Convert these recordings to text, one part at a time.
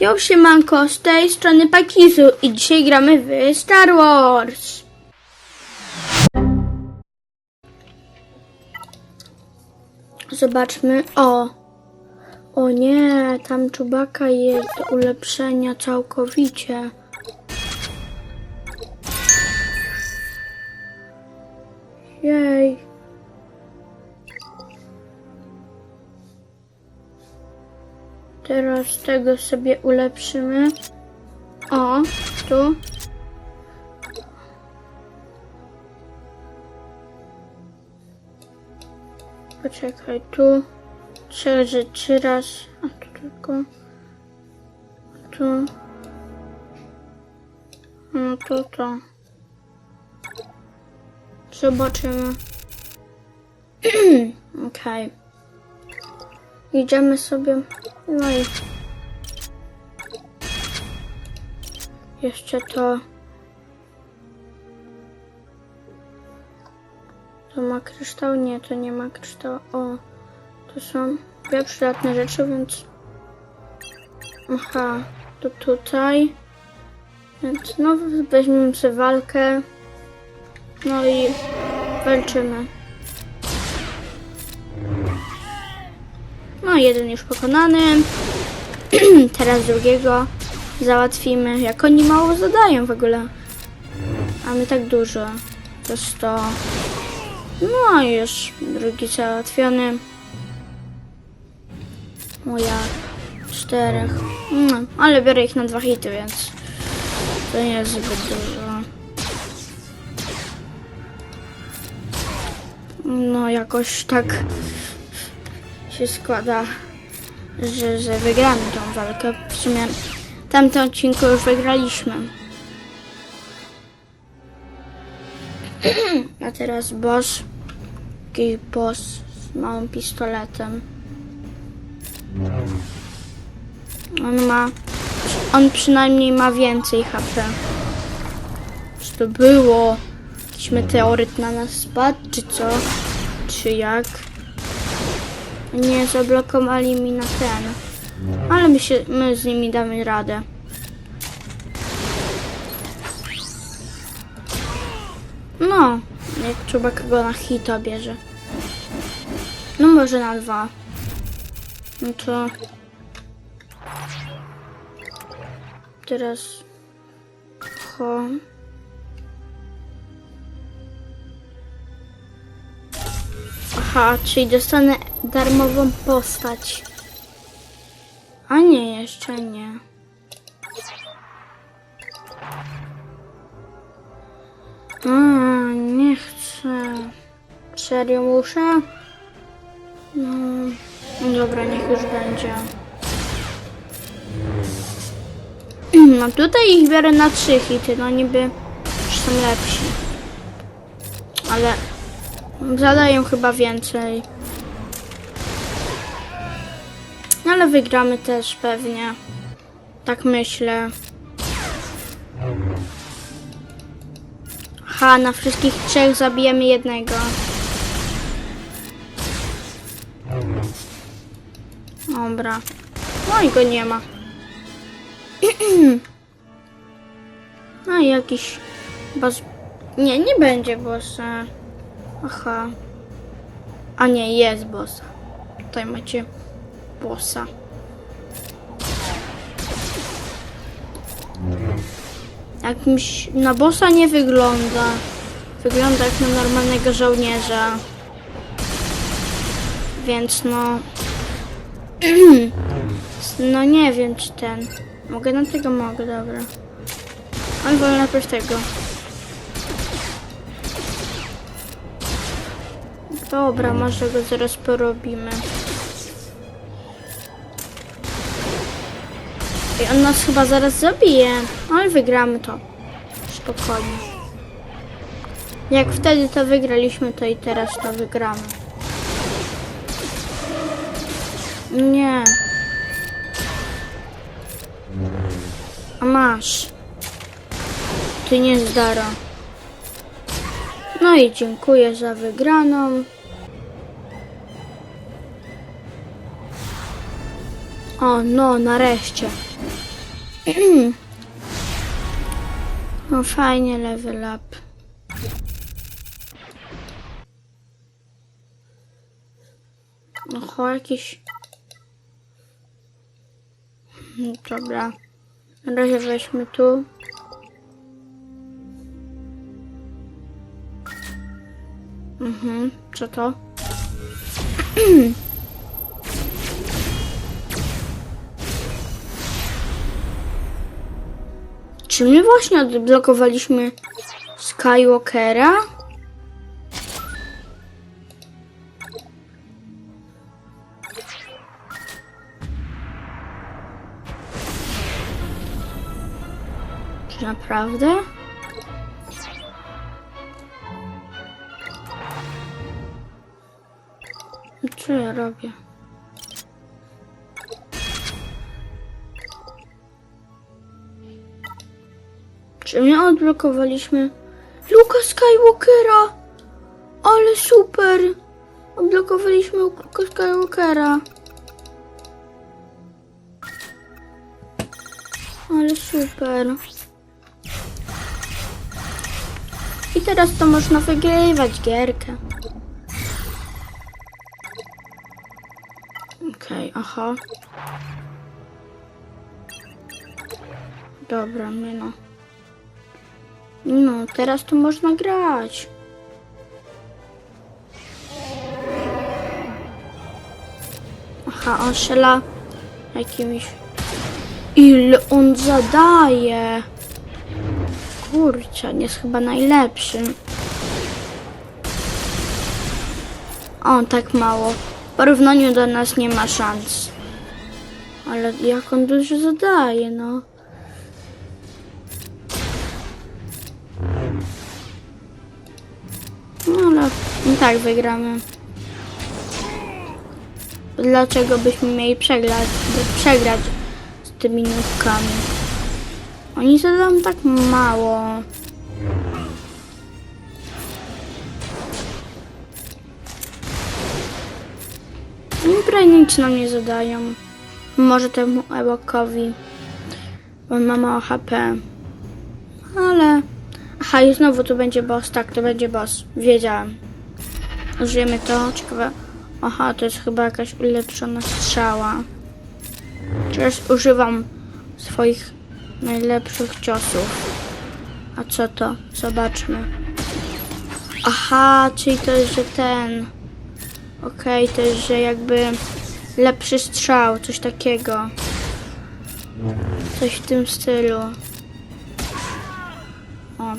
Yo, siemanko, z tej strony Pakizu i dzisiaj gramy w Star Wars. Zobaczmy, o. O nie, tam czubaka jest do ulepszenia całkowicie. Jej. Teraz tego sobie ulepszymy. O, tu. Poczekaj, tu. Trzech rzeczy raz. A tu tylko. Tu. No to to. Zobaczymy. Okej. Idziemy sobie. No i. Jeszcze to. To ma kryształ? Nie, to nie ma kryształu. O, to są dwie przydatne rzeczy, więc. Aha, to tutaj. Więc no, weźmiemy sobie walkę. No i walczymy. Jeden już pokonany. Teraz drugiego załatwimy. Jak oni mało zadają w ogóle. A my tak dużo. To 100. No już drugi załatwiony. Moja czterech. No, ale biorę ich na dwa hity, więc to nie jest zbyt dużo. No jakoś tak się składa, że, że wygramy tą walkę. W sumie w tamtym odcinku już wygraliśmy. A teraz boss. Jakiś boss z małym pistoletem. On ma. On przynajmniej ma więcej HP. Czy to było? Jakiś meteoryt na nas spadł, czy co? Czy jak? Nie zablokowali mi na ten. Ale my, się, my z nimi damy radę. No, jak trzeba kogo na hita bierze. No może na dwa. No to... Teraz... Ho. Aha, czyli dostanę darmową postać. A nie, jeszcze nie. A, nie chcę. Serio muszę? No, no dobra, niech już będzie. No tutaj ich biorę na trzy hity, no niby są lepsi. Ale zadają chyba więcej. Ale wygramy też pewnie. Tak myślę. Ha, na wszystkich trzech zabijemy jednego. Dobra. No i go nie ma. No i jakiś boss... Nie, nie będzie bossa. Aha. A nie, jest bossa. Tutaj macie bossa. Jakimś na bossa nie wygląda. Wygląda jak na normalnego żołnierza. Więc no. no nie wiem czy ten. Mogę na tego mogę, dobra. Ale wolę najpierw tego. Dobra, może go zaraz porobimy. On nas chyba zaraz zabije, ale wygramy to. Spokojnie. Jak wtedy to wygraliśmy, to i teraz to wygramy. Nie. A masz. Ty nie zdara. No i dziękuję za wygraną. O, no, nareszcie. No fajnie, level up. Oho, jakiś... Hmm, Dobra. Na razie weźmy tu. Mhm, co to? Czy my właśnie odblokowaliśmy Skywalkera? Czy naprawdę? Co ja robię? Czy my odblokowaliśmy Luka Skywalkera? Ale super! Odblokowaliśmy Luka Skywalkera. Ale super. I teraz to można wygrywać gierkę. Okej, aha. Dobra, nie no. No, teraz to można grać. Aha, on strzela jakimiś... Ile on zadaje? Kurczę, on jest chyba najlepszy. On tak mało. W porównaniu do nas nie ma szans. Ale jak on dużo zadaje, no. Ale i tak wygramy. Dlaczego byśmy mieli przegrać, przegrać z tymi nówkami? Oni zadają tak mało. Oni prawie nic nam nie zadają. Może temu Ewokowi. On ma mało HP. Ale... Aha, i znowu tu będzie boss. Tak, to będzie boss. Wiedziałem. Użyjemy to. Ciekawe. Aha, to jest chyba jakaś ulepszona strzała. Teraz używam swoich najlepszych ciosów. A co to? Zobaczmy. Aha, czyli to jest, że ten... Okej, to jest, że jakby lepszy strzał, coś takiego. Coś w tym stylu.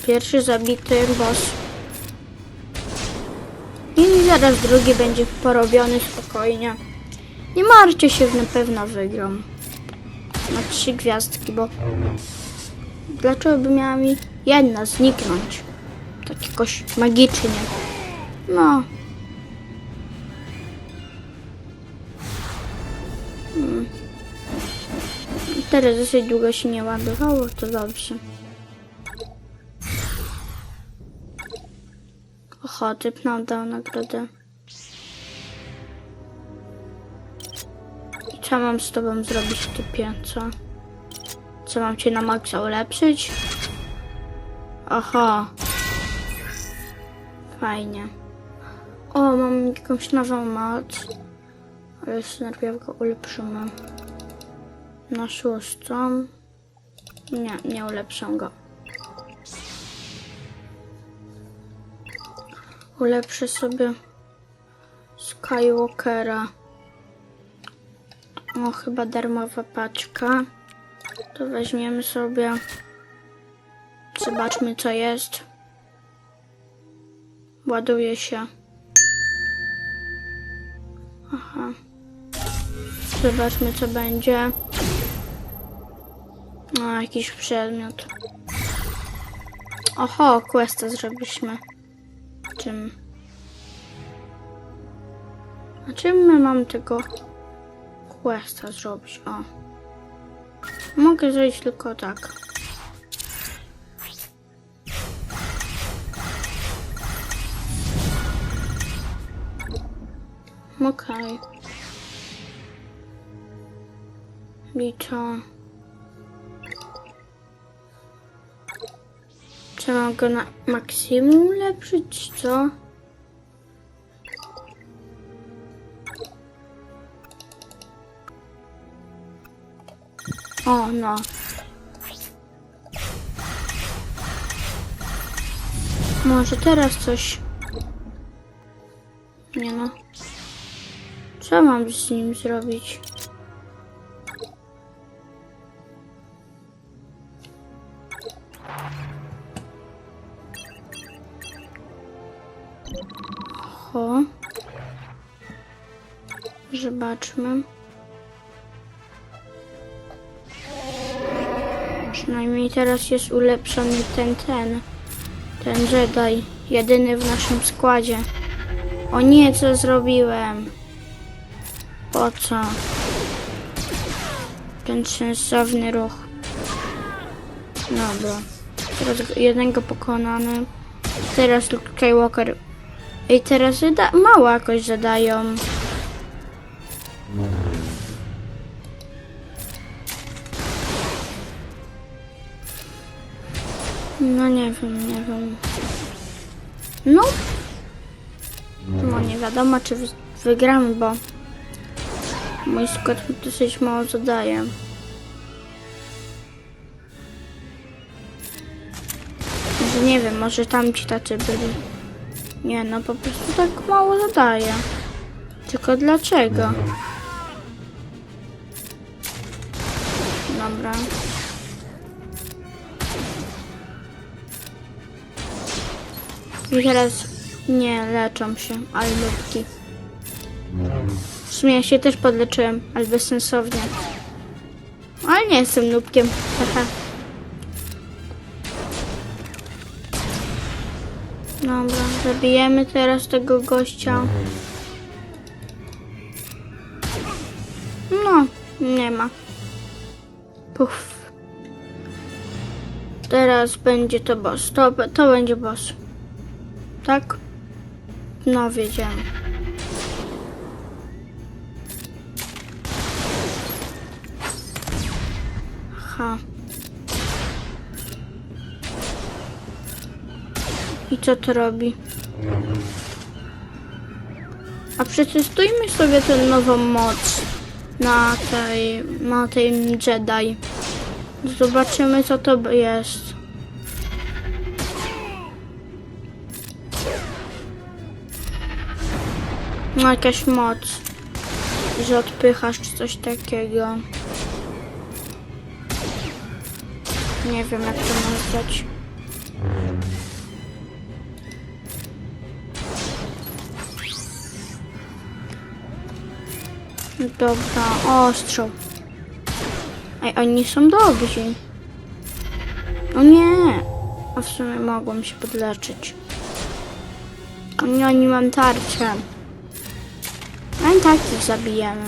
Pierwszy zabity boss. I zaraz drugi będzie porobiony spokojnie. Nie martwcie się, na pewno wygram. Na trzy gwiazdki, bo dlaczego by miała mi jedna zniknąć? Tak jakoś magicznie. No. Mm. Teraz dosyć długo się nie ładowało, to dobrze. Typ nam dał nagrodę. I co mam z tobą zrobić, typie, co? Co mam cię na maksa ulepszyć? Oho. Fajnie. O, mam jakąś nową moc. Ale najpierw go ulepszymy. Na szóstą. Nie, nie ulepszę go. Ulepszę sobie Skywalkera. O, chyba darmowa paczka. To weźmiemy sobie. Zobaczmy, co jest. Ładuje się. Aha. Zobaczmy, co będzie. O, jakiś przedmiot. Oho, questa zrobiliśmy. Czym? A czym my mamy tego questa zrobić? O. Mogę zrobić tylko tak. Okej. I co? Mam go na maksimum ulepszyć, co? O, no. Może teraz coś. Nie no. Co mam z nim zrobić? Ho. Zobaczmy. Przynajmniej teraz jest ulepszony ten, ten. Ten Jedi. Jedyny w naszym składzie. O nie, co zrobiłem? Po co? Ten sensowny ruch. Dobra. Teraz jednego pokonany. Teraz Luke Skywalker. I teraz zada- mało jakoś zadają. No nie wiem, nie wiem. No. No nie wiadomo, czy wy- wygramy, bo mój skład dosyć mało zadaje. Nie wiem, może tamci tacy byli. Nie no, po prostu tak mało zadaje. Tylko dlaczego? Dobra. I teraz nie leczą się, ale lubki. W sumie ja się też podleczyłem, ale bezsensownie. Ale nie jestem nubkiem. Haha. Dobra, zabijemy teraz tego gościa. No, nie ma. Puf. Teraz będzie to boss. To, to będzie boss. Tak? No, wiedziałem. Ha. I co to robi? A przetestujmy sobie tę nową moc na tej, na tej Jedi. Zobaczymy co to jest. No jakaś moc, że odpychasz czy coś takiego. Nie wiem jak to nazwać. Dobra, ostrzał. Ej, oni są dobrzy. O nie! A w sumie mogłam się podleczyć. O nie, oni mam tarczę. A i tak ich zabijemy.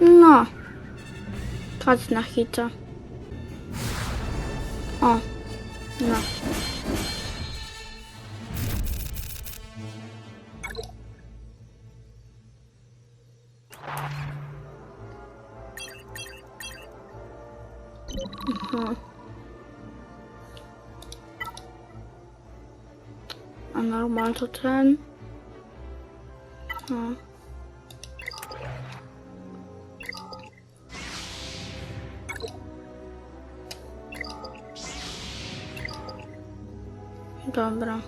No. Kat na hita. O. No. A normal to ten. No. Dobra.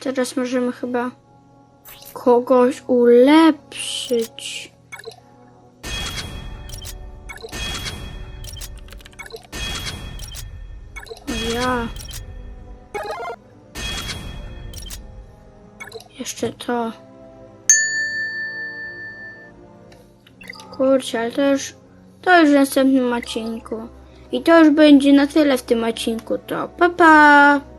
Teraz możemy chyba kogoś ulepszyć. Ja. Jeszcze to. Kurczę, ale to już, to już w następnym odcinku. I to już będzie na tyle w tym odcinku. To pa pa!